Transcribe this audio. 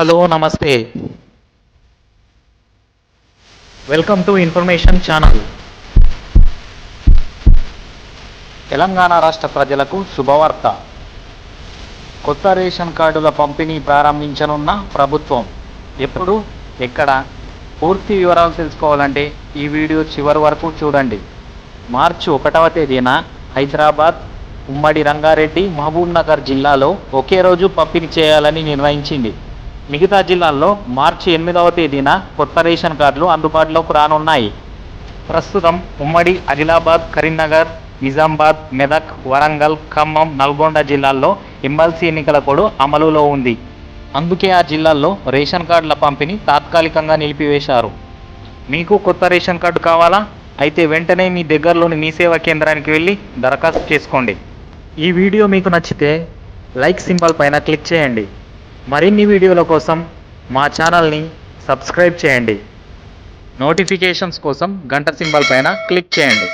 Hello namaste. Welcome to information channel Telangana రాష్ట్ర ప్రజలకు శుభవార్త. కొత్త రేషన్ కార్డుల పంపిణీ ప్రారంభించనున్న ప్రభుత్వం ఎప్పుడు ఎక్కడ పూర్తి వివరాలు తెలుసుకోవాలంటే ఈ వీడియో చివరి వరకు చూడండి. మార్చి ఒకటవ తేదీన హైదరాబాద్ ఉమ్మడి రంగారెడ్డి మహబూబ్ నగర్ జిల్లాలో ఒకే రోజు పంపిణీ చేయాలని నిర్ణయించింది. మిగతా జిల్లాల్లో మార్చి ఎనిమిదవ తేదీన కొత్త రేషన్ కార్డులు అందుబాటులోకి రానున్నాయి. ప్రస్తుతం ఉమ్మడి ఆదిలాబాద్ కరీంనగర్ నిజామాబాద్ మెదక్ వరంగల్ ఖమ్మం నల్గొండ జిల్లాల్లో ఎమ్మెల్సీ ఎన్నికల కోడ్ అమలులో ఉంది. అందుకే ఆ జిల్లాల్లో రేషన్ కార్డుల పంపిణీ తాత్కాలికంగా నిలిపివేశారు. మీకు కొత్త రేషన్ కార్డు కావాలా? అయితే వెంటనే మీ దగ్గరలోని మీ సేవా కేంద్రానికి వెళ్ళి దరఖాస్తు చేసుకోండి. ఈ వీడియో మీకు నచ్చితే లైక్ సింబల్ పైన క్లిక్ చేయండి. మరిన్ని వీడియోల కోసం మా ఛానల్ని సబ్స్క్రైబ్ చేయండి. నోటిఫికేషన్స్ కోసం గంట సింబల్ పైన క్లిక్ చేయండి.